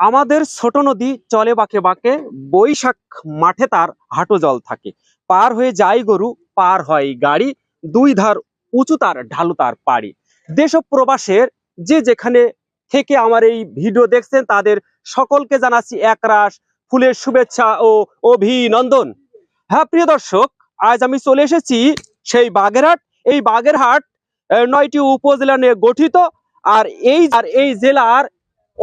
আমাদের ছোট নদী চলে বাঁকে বাঁকে, বৈশাখ মাঠে তার হাঁটু জল থাকে। পার হয়ে যায় গরু, পার হয় গাড়ি, দুই ধার উঁচু তার ঢালু তার পাড়ি। দেশ প্রবাসের যে যেখানে থেকে আমার এই ভিডিও দেখছেন, তাদের সকলকে জানাচ্ছি একরাশ, ফুলের শুভেচ্ছা ও অভিনন্দন। হ্যাঁ প্রিয় দর্শক, আজ আমি চলে এসেছি সেই বাগেরহাট। এই বাগেরহাট নয়টি উপজেলা নিয়ে গঠিত। আর এই আর এই জেলার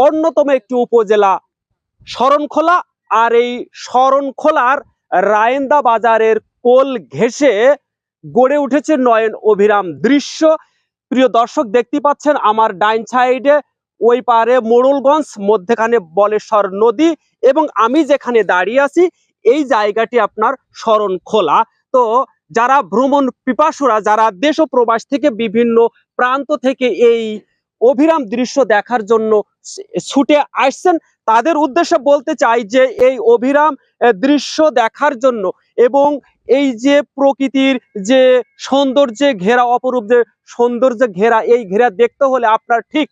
অন্যতম একটি উপজেলা শরণখোলা। আর এই শরণখোলার রায়েন্দা বাজারের কোল ঘেঁষে গড়ে উঠেছে নয়ন অভিরাম দৃশ্য। প্রিয় দর্শক, দেখতে পাচ্ছেন আমার ডাইন সাইডে ওই পারে মোড়লগঞ্জ, মধ্যেখানে বলেশ্বর নদী এবং আমি যেখানে দাঁড়িয়ে আছি, এই জায়গাটি আপনার শরণখোলা। তো যারা ভ্রমণ পিপাসুরা, যারা দেশ ও প্রবাস থেকে বিভিন্ন প্রান্ত থেকে এই অভিরাম দৃশ্য দেখার জন্য ছুটে আসছেন। তাদের উদ্দেশ্যে বলতে চাই যে, এই অভিরাম দৃশ্য দেখার জন্য এবং এই যে প্রকৃতির যে সৌন্দর্যে ঘেরা, অপরূপ যে সৌন্দর্যে ঘেরা, এই ঘেরা দেখতে হলে আপনার ঠিক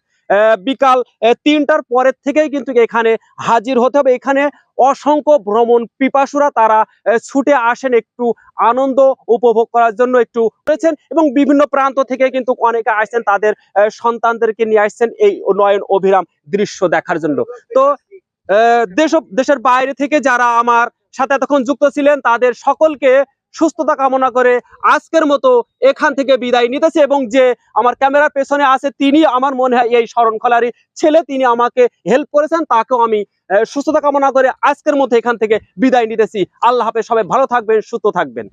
বিকাল তিনটার পরের থেকেই কিন্তু এখানে হাজির হতে হবে। এখানে অসংখ্য ভ্রমণ পিপাসুরা তারা ছুটে আসেন একটু আনন্দ উপভোগ করার জন্য একটু রয়েছেন এবং বিভিন্ন প্রান্ত থেকে কিন্তু অনেকে আসছেন, তাদের সন্তানদেরকে নিয়ে আসছেন এই নয়ন অভিরাম দৃশ্য দেখার জন্য। তো দেশ দেশের বাইরে থেকে যারা আমার সাথে এতক্ষণ যুক্ত ছিলেন, তাদের সকলকে সুস্থতা কামনা করে আজকের মতো এখান থেকে বিদায় নিতেছে এবং যে আমার ক্যামেরার পেছনে আছে তিনি আমার মনে হয় এই স্মরণ শরণখলারই ছেলে, তিনি আমাকে হেল্প করেছেন, তাকেও আমি সুস্থতা কামনা করে আজকের মতো এখান থেকে বিদায় নিতেছি। আল্লাহ হাফেজ, সবাই ভালো থাকবেন, সুস্থ থাকবেন।